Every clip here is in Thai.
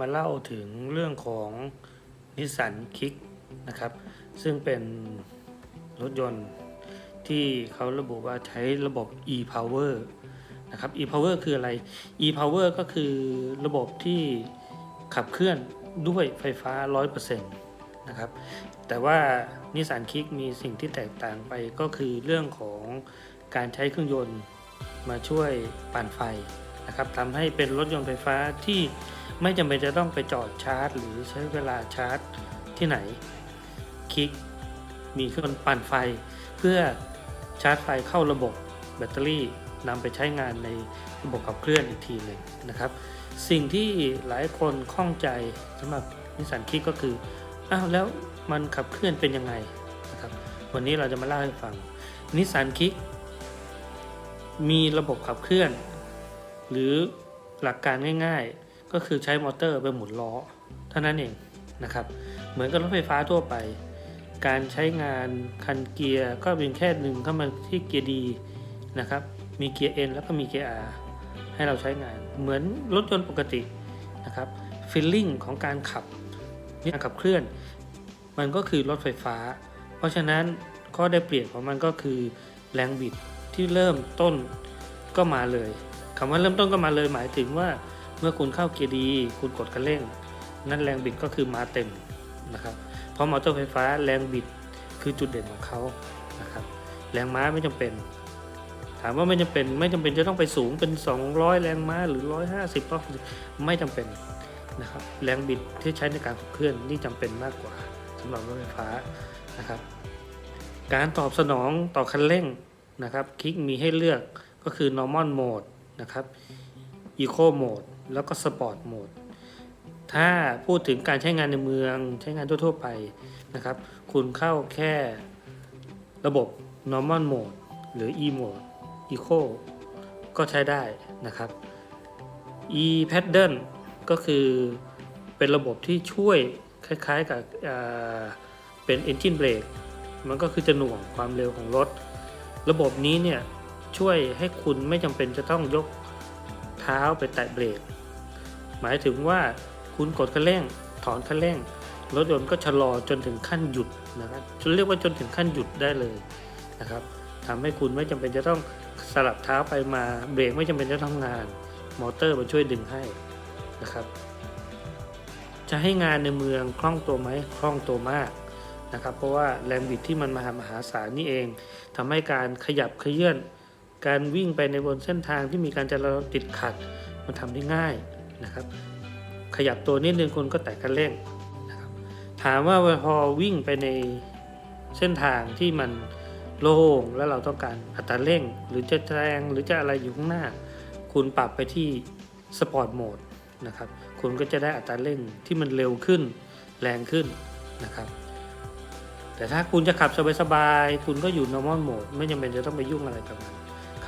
มาเล่าถึงเรื่องของนิสสันคิกนะครับ ซึ่งเป็นรถยนต์ที่เขาระบุว่าใช้ระบบ e-power นะครับ e-power คืออะไร e-power ก็คือระบบที่ขับเคลื่อนด้วยไฟฟ้า 100%นะครับ แต่ว่านิสสันคิกมีสิ่งที่แตกต่างไปก็คือเรื่องของการใช้เครื่องยนต์มาช่วยปั่นไฟ นะครับทำให้เป็นรถยนต์ไฟฟ้าที่ไม่จำเป็นจะต้องไปจอดชาร์จ หรือใช้เวลาชาร์จที่ไหน คลิกมีเครื่องปั่นไฟ เพื่อชาร์จไฟเข้าระบบแบตเตอรี่นำไปใช้งานในระบบขับเคลื่อนอีกทีหนึ่งนะครับ สิ่งที่หลายคนข้องใจสำหรับนิสสันคิกก็คืออ้าวแล้วมันขับเคลื่อนเป็นยังไงนะครับ วันนี้เราจะมาเล่าให้ฟังนิสสันคิกมีระบบขับเคลื่อน หรือหลักการง่ายๆ ก็คือใช้มอเตอร์ไปหมุนล้อเท่านั้นเองนะครับ เหมือนกับรถไฟฟ้าทั่วไป การใช้งานคันเกียร์ก็เป็นแค่หนึ่งเข้ามาที่เกียร์ดีนะครับ มีเกียร์ N แล้วก็มีเกียร์ R ให้เราใช้งาน เหมือนรถยนต์ปกตินะครับฟีลลิ่งของการขับนี่การขับเคลื่อน มันก็คือรถไฟฟ้า เพราะฉะนั้นข้อได้เปรียบของมันก็คือแรงบิดที่เริ่มต้นก็มาเลย คำว่าเริ่มต้นก็มาเลยหมายถึงว่าเมื่อคุณเข้าเกียร์ดีคุณกดคันเร่ง นั่นแรงบิดก็คือมาเต็มนะครับเพราะมอเตอร์ไฟฟ้าแรงบิดคือจุดเด่นของเขานะครับแรงม้าไม่จำเป็น ถามว่าไม่จำเป็นไม่จำเป็นจะต้องไปสูงเป็น 200 แรงม้าหรือ 150ก็ไม่จำเป็นนะครับแรงบิดที่ใช้ในการขับเคลื่อนนี่จำเป็นมากกว่าสำหรับรถไฟฟ้านะครับ การตอบสนองต่อคันเร่งนะครับคลิกมีให้เลือกก็คือ normal mode นะครับ eco mode แล้วก็ sport mode ถ้าพูดถึงการใช้งานในเมืองใช้งานทั่ว ๆ ไปนะครับ คุณเข้าแค่ระบบ normal mode หรือ e mode eco ก็ใช้ได้นะครับ e paddle ก็คือเป็นระบบที่ช่วยคล้าย ๆ กับเป็น engine brake มันก็คือจะหน่วงความเร็วของรถ ระบบนี้เนี่ย ช่วยให้คุณไม่จำเป็นจะต้องยกเท้าไปแตะเบรก หมายถึงว่าคุณกดคันเร่ง ถอนคันเร่ง รถยนต์ก็ชะลอจนถึงขั้นหยุดนะครับจนเรียกว่าจนถึงขั้นหยุดได้เลยนะครับทำให้คุณไม่จำเป็นจะต้องสลับเท้าไปมาเบรกไม่จำเป็นจะต้องงาน มอเตอร์มาช่วยดึงให้นะครับ จะให้งานในเมืองคล่องตัวไหมคล่องตัวมากนะครับ เพราะว่าแรงบิดที่มันมหามหาศาลนี่เองทำให้การขยับเขยื่อน การวิ่งไปในบนเส้นทางที่มีการจราจรติดขัด มันทำได้ง่ายนะครับ ขยับตัวนิดนึงคุณก็แตะคันเร่งนะครับถามว่าพอวิ่งไปในเส้นทางที่มันโล่งแล้วเราต้องการอัตราเร่ง หรือจะแรงหรือจะอะไรอยู่ข้างหน้า คุณปรับไปที่สปอร์ตโหมดนะครับคุณก็จะได้อัตราเร่งที่มันเร็วขึ้นแรงขึ้นนะครับแต่ถ้าคุณจะขับสบายๆ คุณก็อยู่ normal mode ไม่จำเป็นจะต้องไปยุ่งอะไรกับมัน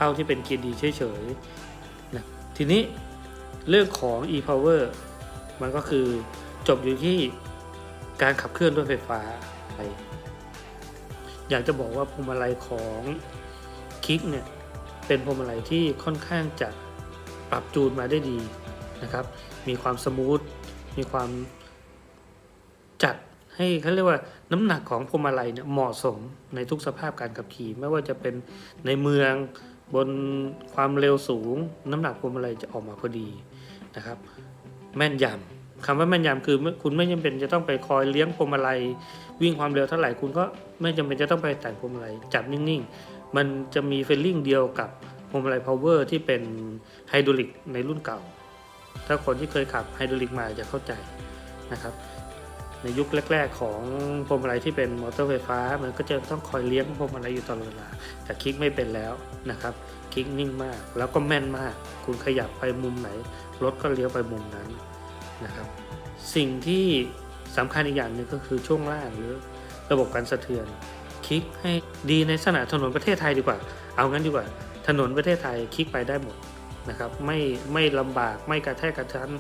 เข้าที่เป็นเกียร์ดีเฉยๆนะทีนี้เรื่องของ e-power มันก็คือจบอยู่ที่การขับเคลื่อนด้วยไฟฟ้าไปอยากจะบอกว่าพวงมาลัยของคิกเนี่ยเป็นพวงมาลัยที่ค่อนข้างจะปรับจูนมาได้ดีนะครับ มีความสมูท มีความจัดให้เขาเรียกว่าน้ำหนักของพวงมาลัยเนี่ยเหมาะสมในทุกสภาพการขับขี่ ไม่ว่าจะเป็นในเมือง บนความเร็วสูง น้ำหนักพวงมาลัยจะออกมาพอดีนะครับ แม่นยำคำว่าแม่นยำคือคุณไม่จำเป็นจะต้องไปคอยเลี้ยงพวงมาลัย วิ่งความเร็วเท่าไหร่คุณก็ไม่จำเป็นจะต้องไปแต่งพวงมาลัยจับนิ่งๆ มันจะมีเฟลลิ่งเดียวกับพวงมาลัยพาวเวอร์ที่เป็นไฮดรอลิกในรุ่นเก่า ถ้าคนที่เคยขับไฮดรอลิกมาจะเข้าใจนะครับ ในยุคแรก ๆ ของพวงมาลัยที่เป็นมอเตอร์ไฟฟ้า มันก็จะต้องคอยเลี้ยงพวงมาลัยอยู่ตลอดเวลา แต่คลิกไม่เป็นแล้วนะครับ คลิกนิ่งมากแล้วก็แม่นมาก คุณขยับไปมุมไหนรถก็เลี้ยวไปมุมนั้นนะครับ สิ่งที่สำคัญอีกอย่างหนึ่งก็คือช่วงล่างหรือระบบการสะเทือน คลิกให้ดีในสนามถนนประเทศไทยดีกว่า เอางั้นดีกว่า ถนนประเทศไทยคลิกไปได้หมดนะครับ ไม่ไม่ลำบากไม่กระแทกกระทัน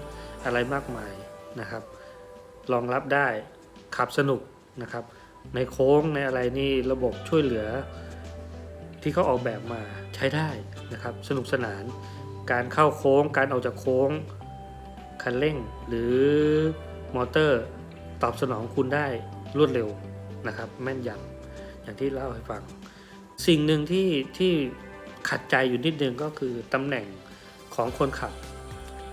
อะไรมากมายนะครับ รองรับได้ขับสนุกนะครับ ในโค้งในอะไรนี่ระบบช่วยเหลือที่เขาออกแบบมาใช้ได้นะครับ สนุกสนาน การเข้าโค้ง การออกจากโค้ง คันเร่งหรือมอเตอร์ตอบสนองคุณได้รวดเร็วนะครับ แม่นยำอย่างที่เล่าให้ฟัง สิ่งหนึ่งที่ที่ขัดใจอยู่นิดนึงก็คือตำแหน่งของคนขับ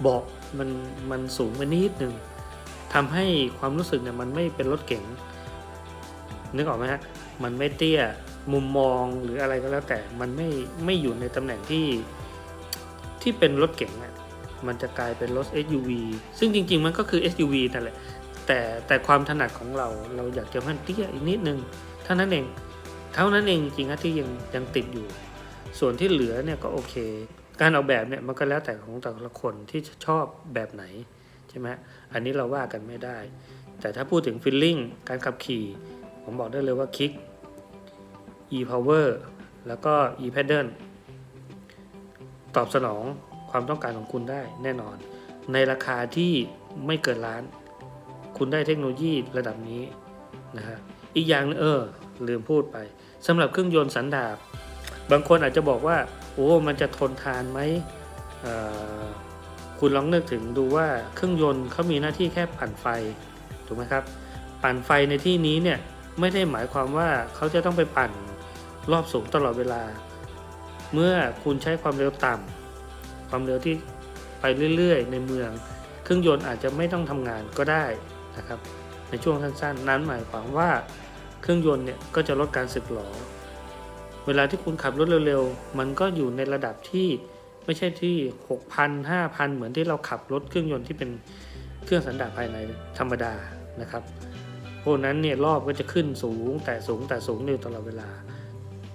เบาะมันมันสูงไปนิดนึง ทำให้ความรู้สึกเนี่ยมันไม่เป็นรถเก๋งนึกออกไหมฮะมันไม่เตี้ยมุมมองหรืออะไรก็แล้วแต่มันไม่ไม่อยู่ในตำแหน่งที่ที่เป็นรถเก๋งอะมันจะกลายเป็นรถ SUV ซึ่งจริง ๆ มันก็คือ SUV นั่นแหละแต่แต่ความถนัดของเราเราอยากจะให้มันเตี้ยอีกนิดนึงเท่านั้นเอง เท่านั้นเองจริงๆนะที่ยังยังติดอยู่ ส่วนที่เหลือเนี่ยก็โอเค การออกแบบเนี่ยมันก็แล้วแต่ของแต่ละคนที่ชอบแบบไหน ช่ไหมอันนี้เราว่ากันไม่ได้ แต่ถ้าพูดถึงฟีลลิ่งการขับขี่ ผมบอกได้เลยว่าคลิก e power แล้วก็ e pedal ตอบสนองความต้องการของคุณได้แน่นอน ในราคาที่ไม่เกินล้าน คุณได้เทคโนโลยีระดับนี้นะฮะอีกอย่างเออลืมพูดไปสำหรับเครื่องยนต์สันดาปบางคนอาจจะบอกว่า โอ้ มันจะทนทานไหมเคุณลองนึกถึงดูว่าเครื่องยนต์เขามีหน้าที่แค่ปั่นไฟถูกไหมครับ ปั่นไฟในที่นี้เนี่ยไม่ได้หมายความว่าเขาจะต้องไปปั่นรอบสูงตลอดเวลา เมื่อคุณใช้ความเร็วต่ำความเร็วที่ไปเรื่อยๆ ในเมือง เครื่องยนต์อาจจะไม่ต้องทำงานก็ได้นะครับ ในช่วงสั้นๆ นั้นหมายความว่าเครื่องยนต์เนี่ยก็จะลดการสึกหรอ เวลาที่คุณขับรถเร็วๆ มันก็อยู่ในระดับที่ ไม่ใช่ที่6,000 5,000เหมือนที่เราขับรถเครื่องยนต์ที่เป็นเครื่องสันดาปภายในธรรมดานะครับพวกนั้นเนี่ยรอบก็จะขึ้นสูงแต่สูงแต่สูงอยู่ตลอดเวลา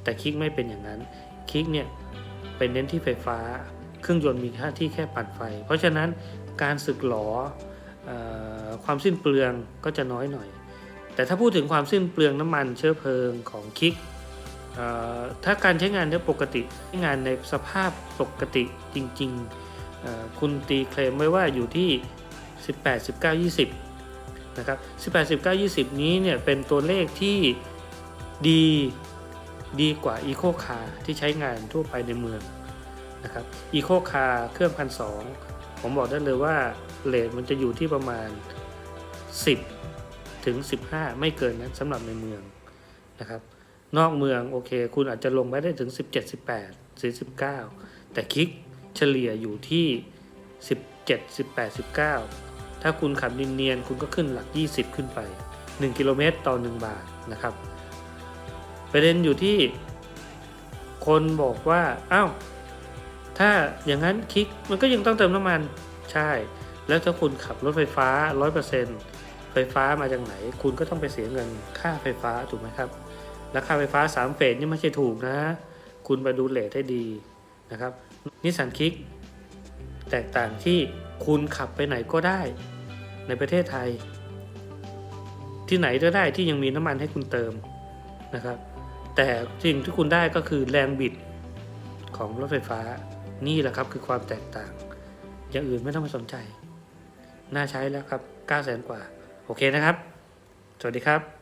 แต่คลิกไม่เป็นอย่างนั้นคลิกเนี่ยเป็นเน้นที่ไฟฟ้าเครื่องยนต์มีหน้าที่แค่ปั่นไฟ เพราะฉะนั้นการสึกหลอออความสิ้นเปลืองก็จะน้อยหน่อย แต่ถ้าพูดถึงความสิ้นเปลืองน้ำมันเชื้อเพลิงของคิก ถ้าการใช้งานเนี่ยปกติใช้งานในสภาพปกติจริงๆ คุณตีเคลมไว้ว่าอยู่ที่ 18 19 20 นะครับ 18 19 20 นี้เนี่ยเป็นตัวเลขที่ดีดีกว่า Eco Car ที่ใช้งานทั่วไปในเมืองนะครับ Eco Car เครื่องพันสองผมบอกได้เลยว่าเลทมันจะอยู่ที่ประมาณ 10 ถึง 15 ไม่เกินนั้นสำหรับในเมืองนะครับ นอกเมืองโอเค คุณอาจจะลงไปได้ถึง 17 18 19แต่คลิกเฉลี่ยอยู่ที่ 17 18 19 ถ้าคุณขับเนียนๆคุณก็ขึ้นหลัก 20 ขึ้นไป 1 กิโลเมตรต่อ 1 บาทนะครับ ประเด็นอยู่ที่ คนบอกว่าอ้าวถ้าอย่างนั้นคลิกมันก็ยังต้องเติมน้ำมันใช่ แล้วถ้าคุณขับรถไฟฟ้า 100%ไฟฟ้ามาจากไหน คุณก็ต้องไปเสียเงินค่าไฟฟ้าถูกไหมครับ ราคาไฟฟ้า 3 เฟสนี่ไม่ใช่ถูกนะ คุณไปดูเลทให้ดีนะครับนิสสันคิกแตกต่างที่คุณขับไปไหนก็ได้ ในประเทศไทย ที่ไหนก็ได้ที่ยังมีน้ำมันให้คุณเติมนะครับ แต่สิ่งที่คุณได้ก็คือแรงบิดของรถไฟฟ้านี่แหละครับคือความแตกต่าง อย่างอื่นไม่ต้องไปสนใจ น่าใช้แล้วครับ9 0 0 0 0 0กว่า โอเคนะครับ สวัสดีครับ